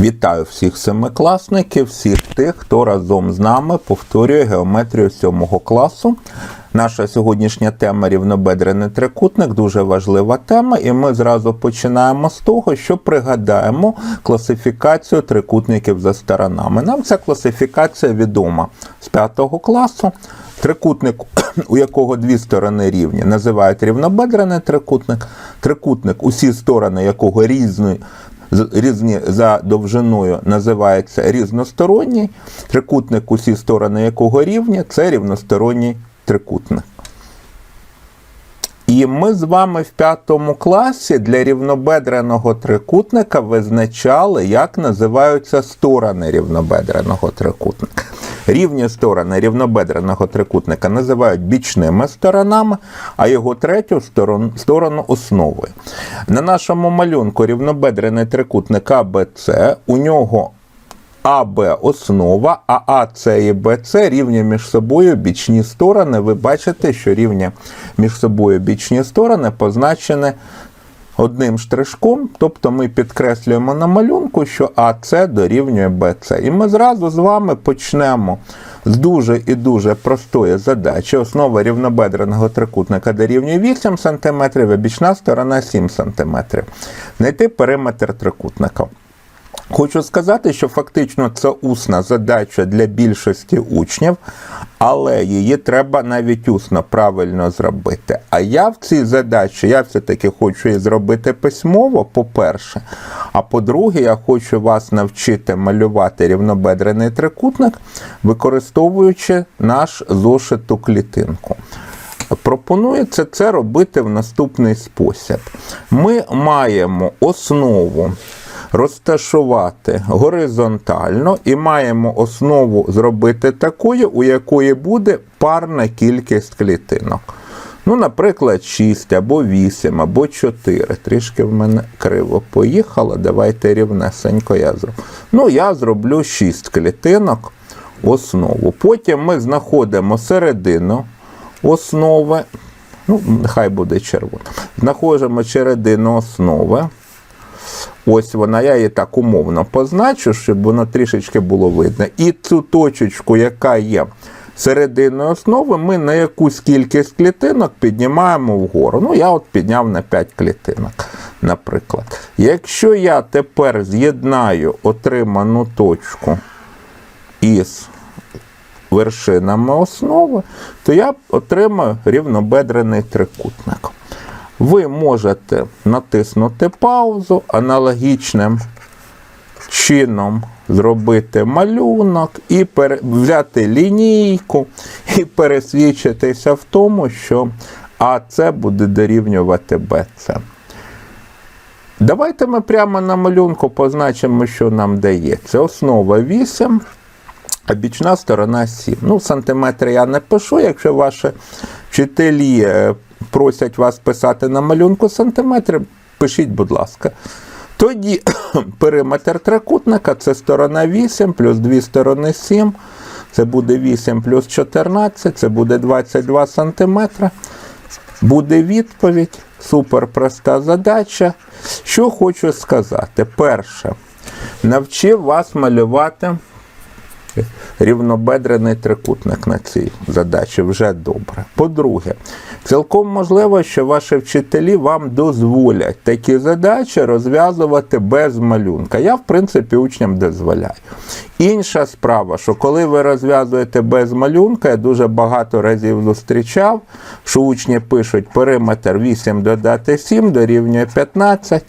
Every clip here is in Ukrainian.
Вітаю всіх семикласників, всіх тих, хто разом з нами повторює геометрію сьомого класу. Наша сьогоднішня тема рівнобедрений трикутник дуже важлива тема, і ми зразу починаємо з того, що пригадаємо класифікацію трикутників за сторонами. Нам ця класифікація відома з 5 класу. Трикутник, у якого дві сторони рівні, називають рівнобедрений трикутник. Трикутник, усі сторони якого різні, різні за довжиною, називається різносторонній. Трикутник, усі сторони якого рівня, це рівносторонній трикутник. І ми з вами в п'ятому класі для рівнобедреного трикутника визначали, як називаються сторони рівнобедреного трикутника. Рівні сторони рівнобедреного трикутника називають бічними сторонами, а його третю сторону, сторону основою. На нашому малюнку рівнобедрений трикутник АБЦ, у нього АБ основа, а АС і БЦ рівні між собою бічні сторони. Ви бачите, що рівні між собою бічні сторони позначені одним штришком, тобто ми підкреслюємо на малюнку, що АС дорівнює БЦ. І ми зразу з вами почнемо з дуже і дуже простої задачі. Основа рівнобедреного трикутника дорівнює 8 см, а бічна сторона 7 см. Знайти периметр трикутника. Хочу сказати, що фактично це усна задача для більшості учнів, але її треба навіть усно правильно зробити. А я в цій задачі, я все-таки хочу її зробити письмово, по-перше. А по-друге, я хочу вас навчити малювати рівнобедрений трикутник, використовуючи наш зошиту клітинку. Пропонується це робити в наступний спосіб. Ми маємо основу розташувати горизонтально і маємо основу зробити такою, у якої буде парна кількість клітинок. Ну, наприклад, 6 або 8, або 4. Трішки в мене криво поїхало. Давайте рівнесенько я зроблю. Ну, я зроблю 6 клітинок основу. Потім ми знаходимо середину основи. Ну, нехай буде червоно. Знаходимо середину основи. Ось вона, я її так умовно позначу, щоб воно трішечки було видно. І цю точечку, яка є серединою основи, ми на якусь кількість клітинок піднімаємо вгору. Ну, я от підняв на 5 клітинок, наприклад. Якщо я тепер з'єднаю отриману точку із вершинами основи, то я отримаю рівнобедрений трикутник. Ви можете натиснути паузу, аналогічним чином зробити малюнок і взяти лінійку і пересвідчитися в тому, що АЦ буде дорівнювати БЦ. Давайте ми прямо на малюнку позначимо, що нам дається. Основа 8, а бічна сторона 7. Ну, сантиметри я не пишу, якщо ваші вчителі е, просять вас писати на малюнку сантиметри, пишіть, будь ласка. Тоді периметр трикутника це сторона 8 плюс 2 сторони 7. Це буде 8 плюс 14, це буде 22 сантиметри. Буде відповідь. Супер проста задача. Що хочу сказати? Перше, навчив вас малювати рівнобедрений трикутник на цій задачі вже добре. По-друге, цілком можливо, що ваші вчителі вам дозволять такі задачі розв'язувати без малюнка. Я, в принципі, учням дозволяю. Інша справа, що коли ви розв'язуєте без малюнка, я дуже багато разів зустрічав, що учні пишуть периметр 8 додати 7 дорівнює 15.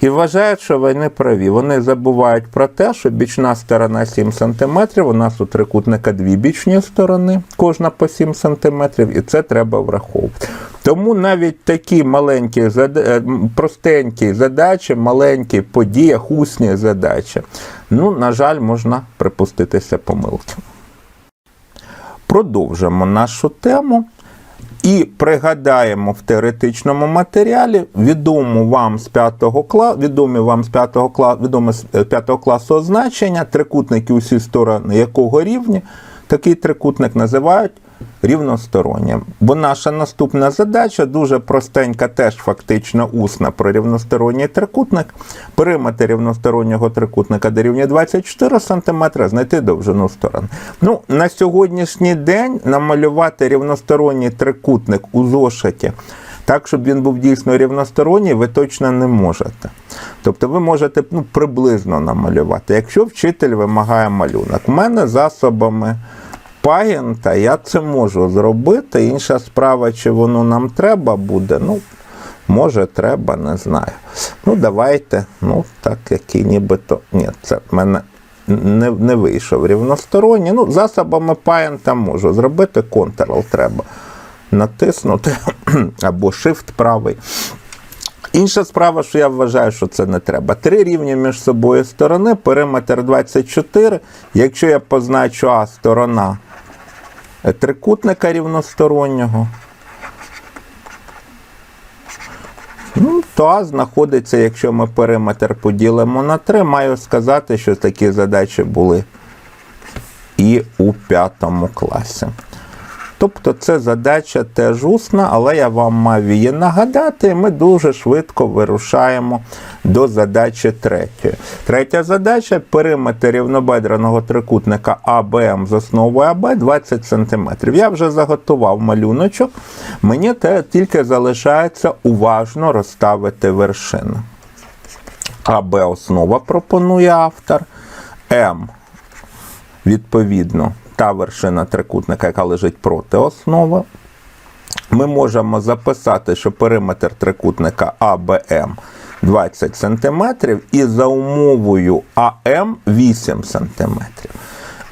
І вважають, що вони праві. Вони забувають про те, що бічна сторона 7 см, у нас у трикутника дві бічні сторони, кожна по 7 см, і це треба враховувати. Тому навіть такі маленькі е, простенькі задачі, маленькі по діях, усні задачі, ну, на жаль, можна припуститися помилки. Продовжимо нашу тему. І пригадаємо в теоретичному матеріалі відому вам з 5 класу, відомі вам з 5 класу, відоме з 5 класу означення, трикутники усі сторони якого рівні. Такий трикутник називають рівностороннє. Бо наша наступна задача дуже простенька, теж фактично усна про рівносторонній трикутник. Периметр рівностороннього трикутника дорівнює 24 см, знайти довжину сторон. Ну, на сьогоднішній день намалювати рівносторонній трикутник у зошиті. Так, щоб він був дійсно рівносторонній, ви точно не можете. Тобто ви можете ну, приблизно намалювати. Якщо вчитель вимагає малюнок, у мене засобами пагінта я це можу зробити. Інша справа, чи воно нам треба буде, ну, може, треба, не знаю. Ну, давайте, ну, так, який нібито. Ні, це в мене не, не вийшов рівносторонній. Ну, засобами пагінта можу зробити, Ctrl треба натиснути або Shift правий. Інша справа, що я вважаю, що це не треба. Три рівні між собою сторони, периметр 24. Якщо я позначу А сторона трикутника рівностороннього, ну, то А знаходиться, якщо ми периметр поділимо на 3, маю сказати, що такі задачі були і у п'ятому класі. Тобто це задача теж усна, але я вам мав її нагадати, і ми дуже швидко вирушаємо до задачі третьої. Третя задача периметр рівнобедреного трикутника АБМ з основою АБ 20 см. Я вже заготував малюночок, мені те тільки залишається уважно розставити вершини. АБ основа пропонує автор, М відповідно та вершина трикутника, яка лежить проти основи. Ми можемо записати, що периметр трикутника АБМ 20 см і за умовою АМ 8 см.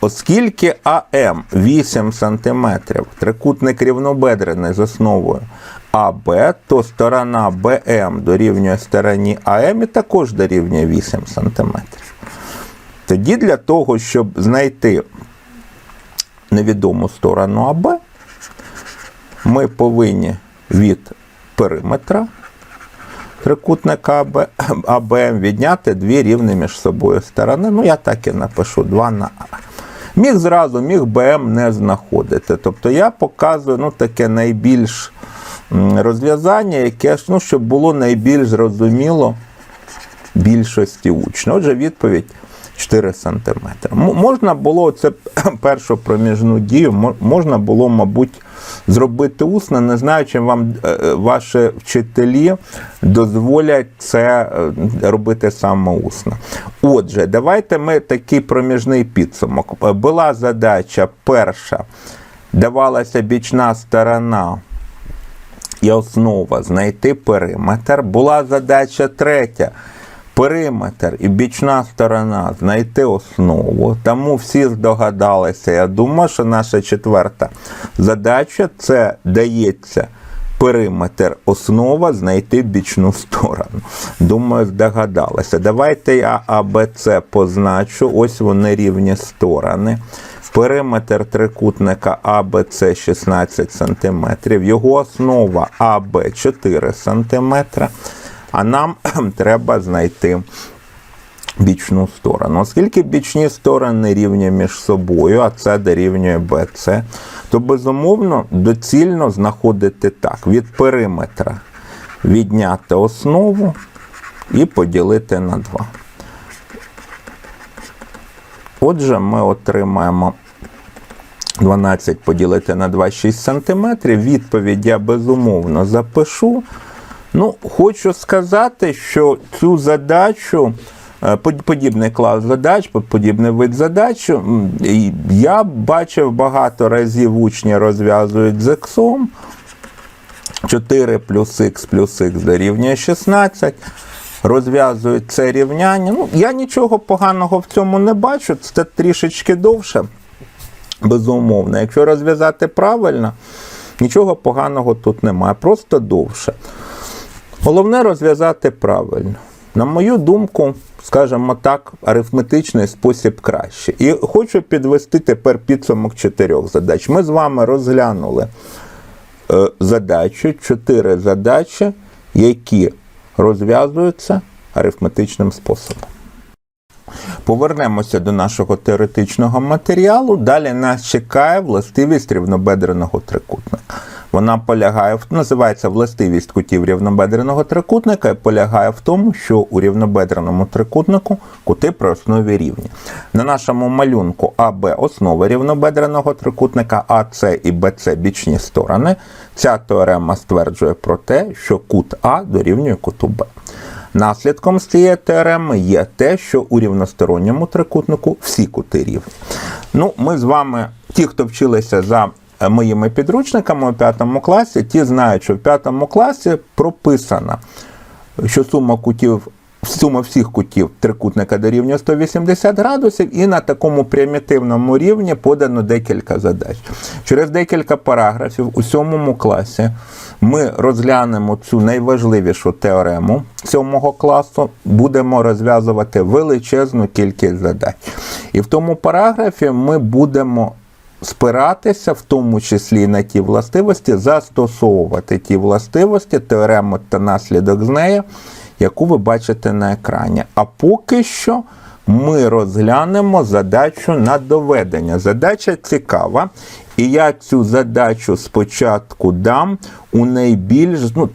Оскільки АМ 8 см, трикутник рівнобедрений з основою АБ, то сторона БМ дорівнює стороні АМ і також дорівнює 8 см. Тоді для того, щоб знайти невідому сторону АБ, ми повинні від периметра трикутника АБ, АБМ відняти дві рівні між собою сторони. Ну, я так і напишу 2 на А. Міг зразу, міг БМ не знаходити. Тобто я показую ну, таке найбільш розв'язання, яке ну, щоб було найбільш зрозуміло більшості учнів. Отже, відповідь 4 см. Можна було це першу проміжну дію, можна було, мабуть, зробити усно, не знаю, чи вам е, ваші вчителі дозволять це е, робити саме усно. Отже, давайте ми такий проміжний підсумок. Е, Була задача перша, давалася бічна сторона і основа знайти периметр. Була задача третя. Периметр і бічна сторона знайти основу. Тому всі здогадалися. Я думаю, що наша четверта задача це дається периметр основа знайти бічну сторону. Думаю, здогадалися. Давайте я АБЦ позначу. Ось вони рівні сторони. Периметр трикутника АБЦ 16 см, його основа АБ 4 см, а нам треба знайти бічну сторону. Оскільки бічні сторони рівні між собою, а це дорівнює БЦ, то безумовно доцільно знаходити так: від периметра відняти основу і поділити на 2. Отже, ми отримаємо 12 поділити на 2 6 см. Відповідь я безумовно запишу. Ну, хочу сказати, що цю задачу, е, подібний клас задач, подібний вид задач, я бачив багато разів учні розв'язують з ексом. 4 плюс х плюс х дорівнює 16. Розв'язують це рівняння. Ну, я нічого поганого в цьому не бачу. Це трішечки довше, безумовно. Якщо розв'язати правильно, нічого поганого тут немає, просто довше. Головне розв'язати правильно. На мою думку, скажімо так, арифметичний спосіб краще. І хочу підвести тепер підсумок чотирьох задач. Ми з вами розглянули е, задачу, чотири задачі, які розв'язуються арифметичним способом. Повернемося до нашого теоретичного матеріалу. Далі нас чекає властивість рівнобедреного трикутника. Вона полягає в називається властивість кутів рівнобедреного трикутника і полягає в тому, що у рівнобедреному трикутнику кути при основі рівні. На нашому малюнку АБ основа рівнобедреного трикутника, АС і БЦ бічні сторони. Ця теорема стверджує про те, що кут А дорівнює куту Б. Наслідком з цієї теореми є те, що у рівносторонньому трикутнику всі кути рівні. Ну, ми з вами, ті, хто вчилися за моїми підручниками у п'ятому класі, ті знають, що в п'ятому класі прописано, що сума кутів. Сума всіх кутів трикутника дорівнює 180 градусів, і на такому примітивному рівні подано декілька задач. Через декілька параграфів у сьомому класі ми розглянемо цю найважливішу теорему сьомого класу, будемо розв'язувати величезну кількість задач. І в тому параграфі ми будемо спиратися, в тому числі на ті властивості, застосовувати ті властивості, теорему та наслідок з неї, яку ви бачите на екрані. А поки що ми розглянемо задачу на доведення. Задача цікава, і я цю задачу спочатку дам у найбільш, ну,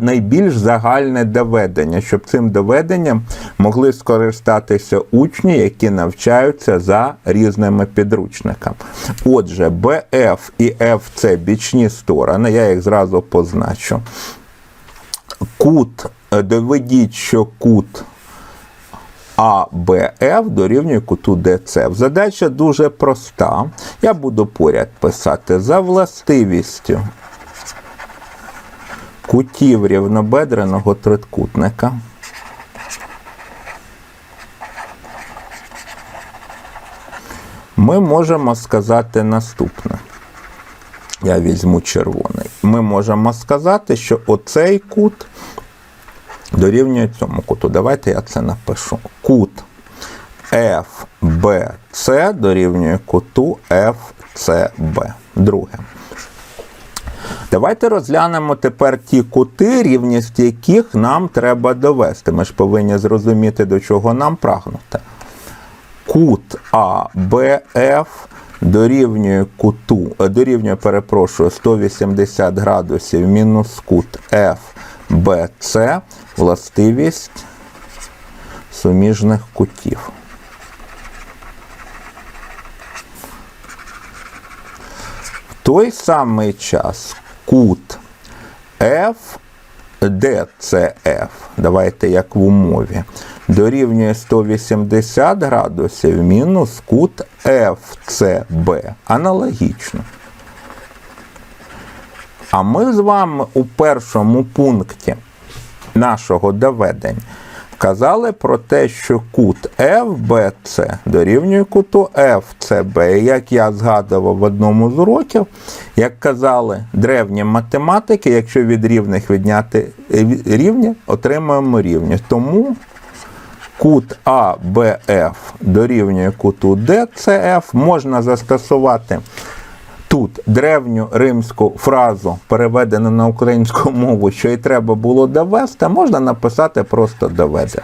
найбільш загальне доведення, щоб цим доведенням могли скористатися учні, які навчаються за різними підручниками. Отже, BF і FC бічні сторони, я їх зразу позначу. Кут, доведіть, що кут АБФ дорівнює куту ДЦ. Задача дуже проста. Я буду поряд писати за властивістю кутів рівнобедреного трикутника. Ми можемо сказати наступне. Я візьму червоний. Ми можемо сказати, що оцей кут дорівнює цьому куту. Давайте я це напишу. Кут FBC дорівнює куту FCB. Друге. Давайте розглянемо тепер ті кути, рівність яких нам треба довести. Ми ж повинні зрозуміти, до чого нам прагнути. Кут АБФ дорівнює куту, е, дорівнює, перепрошую, 180 градусів мінус кут FBC, властивість суміжних кутів. В той самий час кут F, DCF, давайте як в умові, дорівнює 180 градусів мінус кут FCB. Аналогічно. А ми з вами у першому пункті нашого доведення казали про те, що кут FBC дорівнює куту FCB. Як я згадував в одному з уроків, як казали древні математики, якщо від рівних відняти рівні, отримаємо рівність. Тому кут ABF дорівнює куту DCF можна застосувати тут древню римську фразу, переведену на українську мову, що і треба було довести, можна написати просто доведе.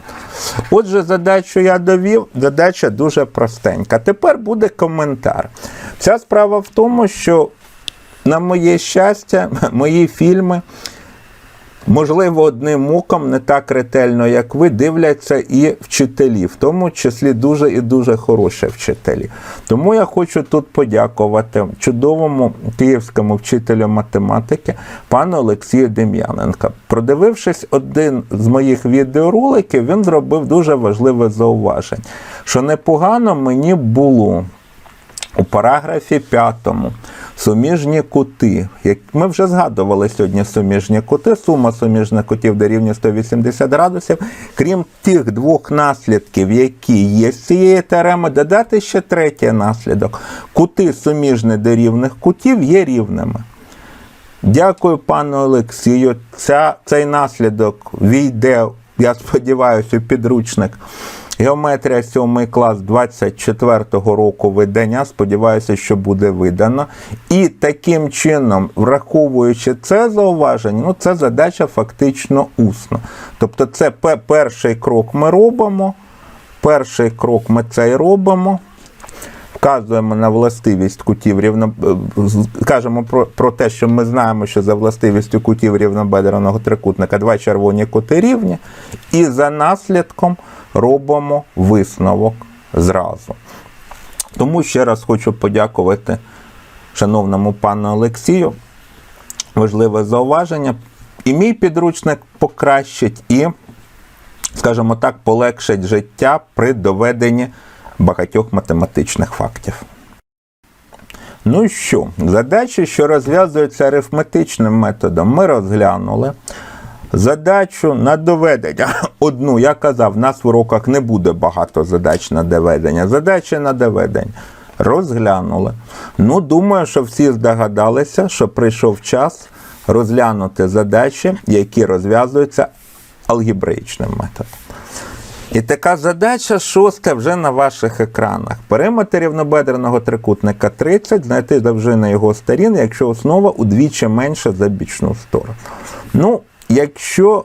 Отже, задачу я довів, задача дуже простенька. Тепер буде коментар. Ця справа в тому, що, на моє щастя, мої фільми. Можливо, одним оком не так ретельно, як ви, дивляться і вчителі, в тому числі дуже і дуже хороші вчителі. Тому я хочу тут подякувати чудовому київському вчителю математики пану Олексію Дем'яненка. Продивившись один з моїх відеороликів, він зробив дуже важливе зауваження, що непогано мені було у параграфі 5 суміжні кути. Ми вже згадували сьогодні суміжні кути, сума суміжних кутів дорівнює 180 градусів. Крім тих двох наслідків, які є з цієї теореми, додати ще третій наслідок. Кути суміжні до рівних кутів є рівними. Дякую, пану Олексію. Ця, цей наслідок війде, я сподіваюся, у підручник. Геометрія 7 клас 24-го року видання. Сподіваюся, що буде видано. І таким чином, враховуючи це зауваження, ну це задача фактично усна. Тобто, це перший крок ми робимо. Перший крок ми це і робимо. Вказуємо на властивість кутів рівно... е, кажемо про, про те, що ми знаємо, що за властивістю кутів рівнобедреного трикутника два червоні кути рівні, і за наслідком робимо висновок зразу. Тому ще раз хочу подякувати шановному пану Олексію. Важливе зауваження. І мій підручник покращить, і, скажімо так, полегшить життя при доведенні багатьох математичних фактів. Ну що, задачі, що розв'язуються арифметичним методом, ми розглянули. Задачу на доведення. Одну, я казав, в нас в уроках не буде багато задач на доведення. Задачі на доведення. Розглянули. Ну, думаю, що всі здогадалися, що прийшов час розглянути задачі, які розв'язуються алгебраїчним методом. І така задача шоста вже на ваших екранах. Периметр рівнобедреного трикутника 30, знайти довжину його сторін, якщо основа удвічі менша за бічну сторону. Ну, якщо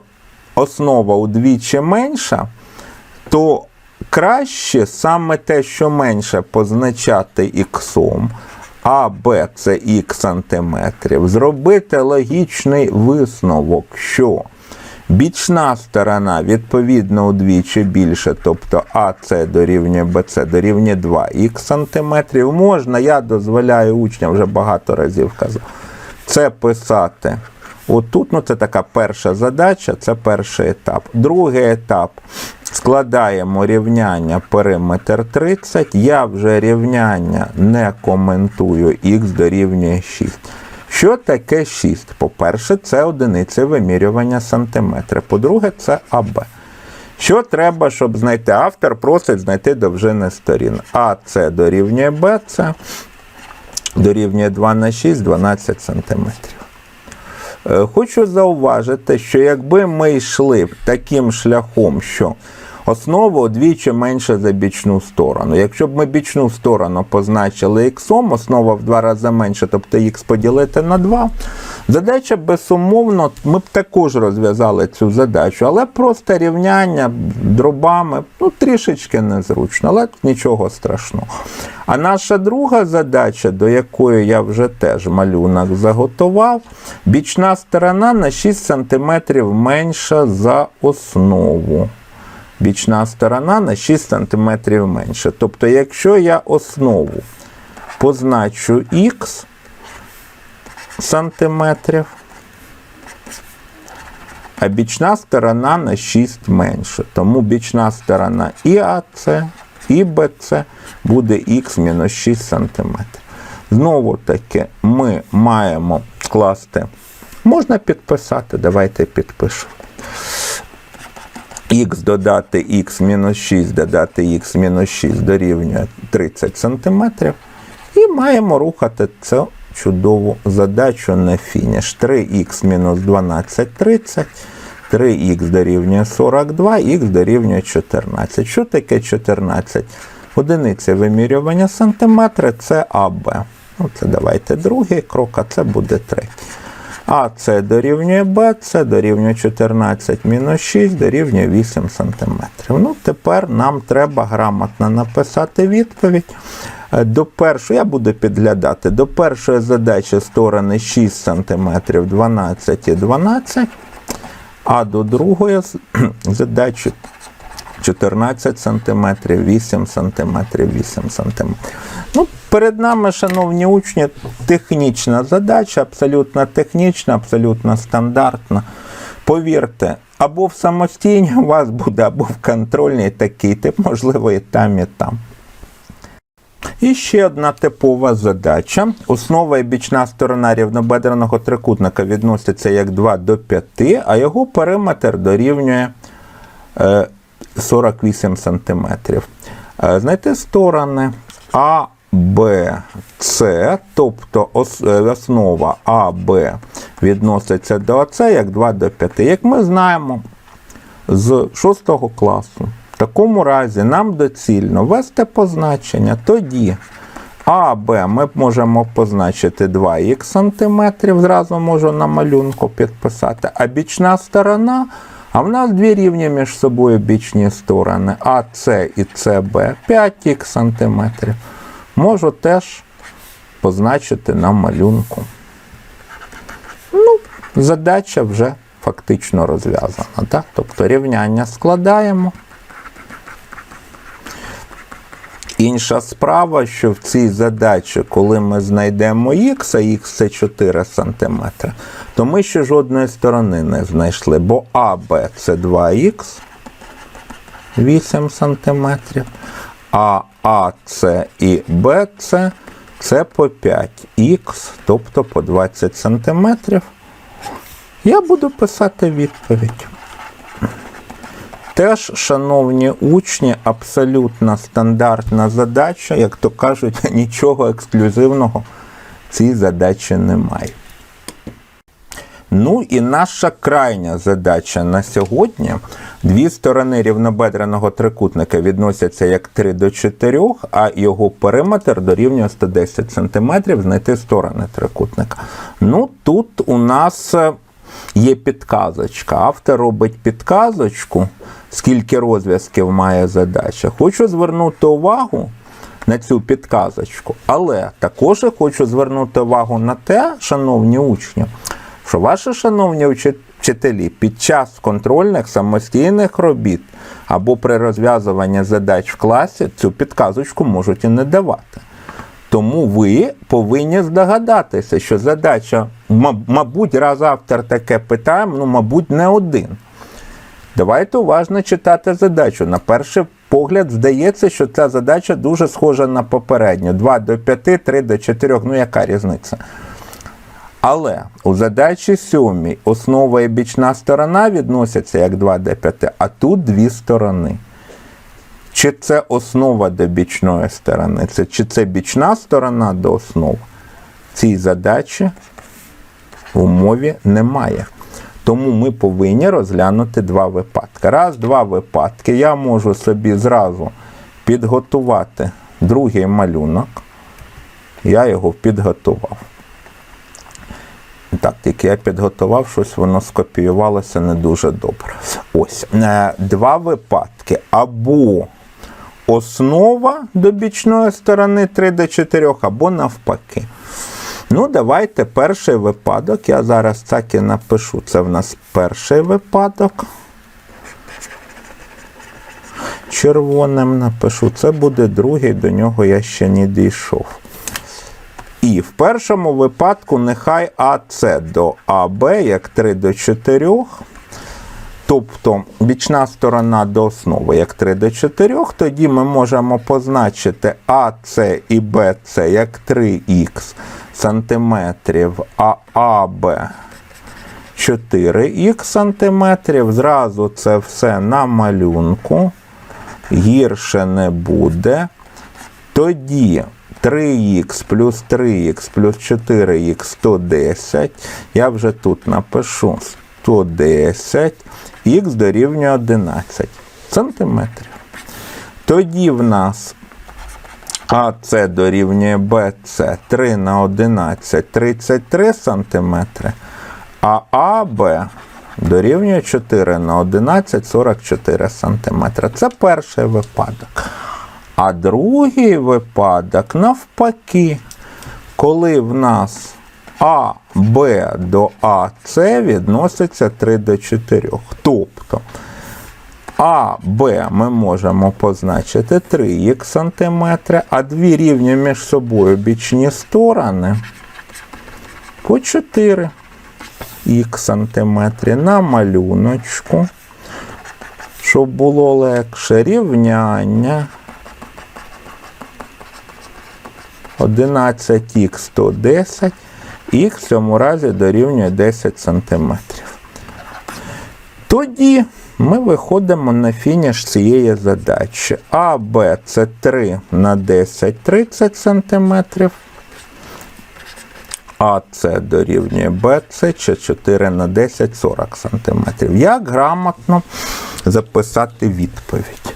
основа удвічі менша, то краще саме те, що менше, позначати іксом, а Б це х сантиметрів, зробити логічний висновок, що бічна сторона відповідно удвічі більше, тобто АС дорівнює БЦ дорівнює 2х сантиметрів. Можна, я дозволяю учням вже багато разів казав. Це писати отут. Ну, це така перша задача, це перший етап. Другий етап. Складаємо рівняння периметр 30. Я вже рівняння не коментую, х дорівнює 6. Що таке 6? По-перше, це одиниця вимірювання сантиметри. По-друге, це АБ. Що треба, щоб знайти? Автор просить знайти довжини сторін. АС дорівнює БЦ, дорівнює 2 на 6, 12 сантиметрів. Е, Хочу зауважити, що якби ми йшли таким шляхом, що основа двічі менша за бічну сторону. Якщо б ми бічну сторону позначили іксом, основа в два рази менше, тобто х поділити на 2, задача безумовно, ми б також розв'язали цю задачу, але просто рівняння дробами ну, трішечки незручно, але нічого страшного. А наша друга задача, до якої я вже теж малюнок заготував, бічна сторона на 6 см менша за основу. Бічна сторона на 6 см менше. Тобто, якщо я основу позначу х сантиметрів, а бічна сторона на 6 менше. Тому бічна сторона і АС, і БЦ буде х мінус 6 см. Знову таки, ми маємо скласти. Можна підписати, давайте підпишемо. Х додати х мінус 6, додати х мінус 6 дорівнює 30 см. І маємо рухати цю чудову задачу на фініш. 3х мінус 12 30, 3х дорівнює 42, х дорівнює 14. Що таке 14? Одиниця вимірювання сантиметри це АБ. Ну, це давайте другий крок, а це буде третій. А це дорівнює Б, це дорівнює 14 мінус 6, дорівнює 8 см. Ну, тепер нам треба грамотно написати відповідь. Е, До першої, я буду підглядати, до першої задачі сторони 6 см, 12 і 12, а до другої задачі 14 см, 8 см, 8 см. Ну, перед нами, шановні учні, технічна задача, абсолютно технічна, абсолютно стандартна. Повірте, або в самостійній у вас буде, або в контрольній такий тип, можливо, і там, і там. І ще одна типова задача. Основа і бічна сторона рівнобедреного трикутника відносяться як 2 до 5, а його периметр дорівнює е, 48 см. Е, Знайти сторони А, Б, С, тобто е, основа А, Б відноситься до АС як 2 до 5. Як ми знаємо з 6 класу, такому разі нам доцільно ввести позначення. Тоді А, Б ми можемо позначити 2х сантиметрів, зразу можу на малюнку підписати, а бічна сторона А в нас дві рівні між собою бічні сторони АС і СБ 5х сантиметрів. Можу теж позначити на малюнку. Ну, задача вже фактично розв'язана. Тобто рівняння складаємо. Інша справа, що в цій задачі, коли ми знайдемо х, а х це 4 см, то ми ще жодної сторони не знайшли, бо АБ це 2х 8 см, а АС і БЦ це по 5х, тобто по 20 см. Я буду писати відповідь. Теж, шановні учні, абсолютно стандартна задача, як то кажуть, нічого ексклюзивного в цій задачі немає. Ну і наша крайня задача на сьогодні. Дві сторони рівнобедреного трикутника відносяться як 3 до 4, а його периметр дорівнює 110 см знайти сторони трикутника. Ну тут у нас е, є підказочка. Автор робить підказочку, скільки розв'язків має задача. Хочу звернути увагу на цю підказочку, але також хочу звернути увагу на те, шановні учні, що ваші шановні вчителі під час контрольних самостійних робіт або при розв'язуванні задач в класі цю підказочку можуть і не давати. Тому ви повинні здогадатися, що задача, мабуть, раз автор таке питає, ну, мабуть, не один. Давайте уважно читати задачу. На перший погляд здається, що ця задача дуже схожа на попередню. 2 до 5, 3 до 4, ну яка різниця? Але у задачі сьомій основа і бічна сторона відносяться як 2 до 5, а тут дві сторони. Чи це основа до бічної сторони, це, чи це бічна сторона до основи? Цій задачі в умові немає. Тому ми повинні розглянути два випадки. Раз, два випадки. Я можу собі зразу підготувати другий малюнок. Я його підготував. Так, тільки я підготував щось, воно скопіювалося не дуже добре. Ось е, два випадки. Або основа до бічної сторони 3 до 4, або навпаки. Ну, давайте перший випадок. Я зараз так і напишу. Це в нас перший випадок. Червоним напишу. Це буде другий, до нього я ще не дійшов. І в першому випадку нехай АС до АБ як 3 до 4. Тобто бічна сторона до основи як 3 до 4, тоді ми можемо позначити АС і БС як 3х сантиметрів, а АБ 4х сантиметрів. Зразу це все на малюнку. Гірше не буде. Тоді 3х плюс 3х плюс 4х 110. Я вже тут напишу 110. Х дорівнює 11 сантиметрів. Тоді в нас АС дорівнює БС 3 на 11 33 сантиметри, а АБ дорівнює 4 на 11 44 сантиметри. Це перший випадок. А другий випадок навпаки, коли в нас А, Б до АС відноситься 3 до 4. Тобто А, Б ми можемо позначити 3х сантиметри, а дві рівні між собою бічні сторони по 4 х сантиметри на малюночку, щоб було легше рівняння. 11х 110, х в цьому разі дорівнює 10 см. Тоді ми виходимо на фініш цієї задачі. АБ це 3 на 10 30 см. АС дорівнює БЦ чи 4 на 10 40 см. Як грамотно записати відповідь?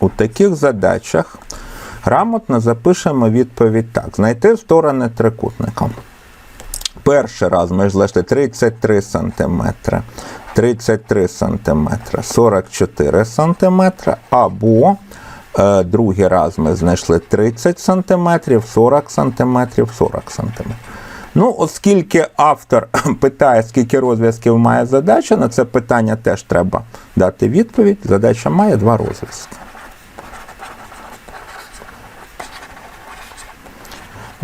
У таких задачах грамотно запишемо відповідь так. Знайти сторони трикутника. Перший раз ми знайшли 33 см. 33 см, 44 см, або е, другий раз ми знайшли 30 см, 40 см, 40 см. Ну, оскільки автор питає, скільки розв'язків має задача, на це питання теж треба дати відповідь. Задача має два розв'язки.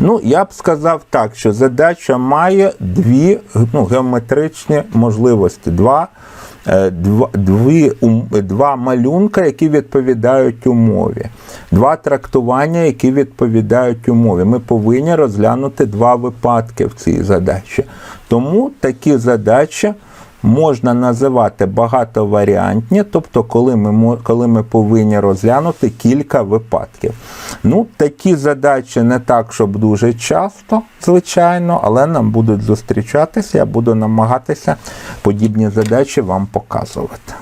Ну, я б сказав так, що задача має дві ну, геометричні можливості. Два, е, два, дві, два малюнка, які відповідають умові. Два трактування, які відповідають умові. Ми повинні розглянути два випадки в цій задачі. Тому такі задачі можна називати багатоваріантні, тобто коли ми, коли ми повинні розглянути кілька випадків. Ну, такі задачі не так, щоб дуже часто, звичайно, але нам будуть зустрічатися. Я буду намагатися подібні задачі вам показувати.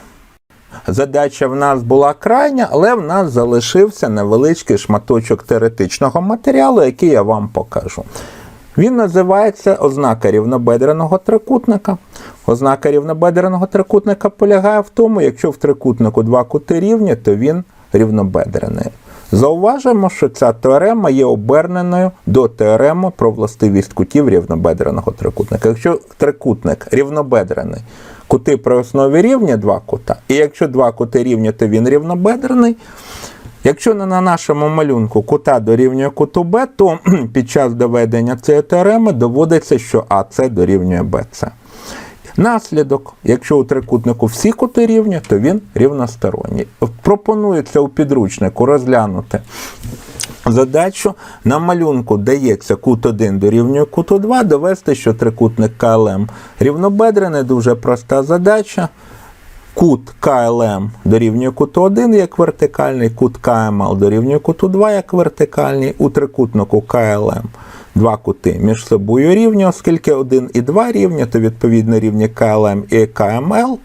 Задача в нас була крайня, але в нас залишився невеличкий шматочок теоретичного матеріалу, який я вам покажу. Він називається ознака рівнобедреного трикутника. Ознака рівнобедреного трикутника полягає в тому, якщо в трикутнику два кути рівні, то він рівнобедрений. Зауважимо, що ця теорема є оберненою до теореми про властивість кутів рівнобедреного трикутника. Якщо трикутник рівнобедрений, кути при основі рівні два кута, і якщо два кути рівні, то він рівнобедрений. Якщо на нашому малюнку кута дорівнює куту Б, то під час доведення цієї теореми доводиться, що АС дорівнює БЦ. Наслідок, якщо у трикутнику всі кути рівні, то він рівносторонній. Пропонується у підручнику розглянути задачу. На малюнку дається кут 1 дорівнює куту 2, довести, що трикутник КЛМ рівнобедрений, дуже проста задача. Кут КЛМ дорівнює куту 1 як вертикальний, кут КМЛ дорівнює куту 2 як вертикальний. У трикутнику КЛМ два кути між собою рівні, оскільки 1 і 2 рівні, то відповідно рівні КЛМ і КМЛ.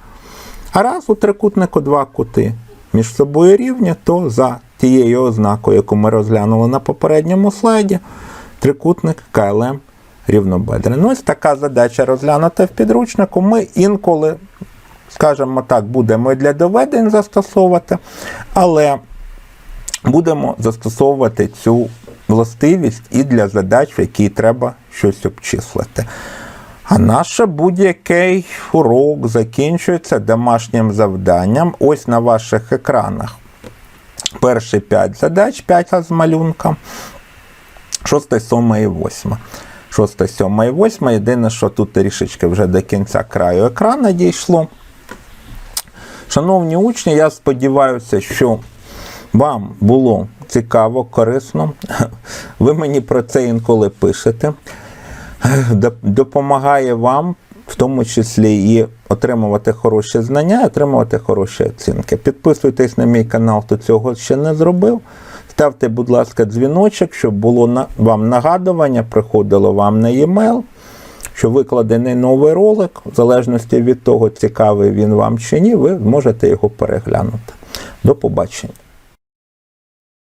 А раз у трикутнику два кути між собою рівні, то за тією ознакою, яку ми розглянули на попередньому слайді, трикутник КЛМ рівнобедрений. Ну, Ось така задача розглянута в підручнику. Ми інколи скажімо так, будемо і для доведень застосовувати, але будемо застосовувати цю властивість і для задач, в які треба щось обчислити. А наш будь-який урок закінчується домашнім завданням. Ось на ваших екранах. Перші 5 задач, 5 з малюнка. 6, 7 і 8. 6, 7 і 8. Єдине, що тут трішечки вже до кінця краю екрану дійшло. Шановні учні, я сподіваюся, що вам було цікаво, корисно. Ви мені про це інколи пишете. Доп- Допомагає вам, в тому числі, і отримувати хороші знання, отримувати хороші оцінки. Підписуйтесь на мій канал, хто цього ще не зробив. Ставте, будь ласка, дзвіночок, щоб було вам нагадування, приходило вам на e-mail що викладений новий ролик, в залежності від того, цікавий він вам чи ні, ви можете його переглянути. До побачення.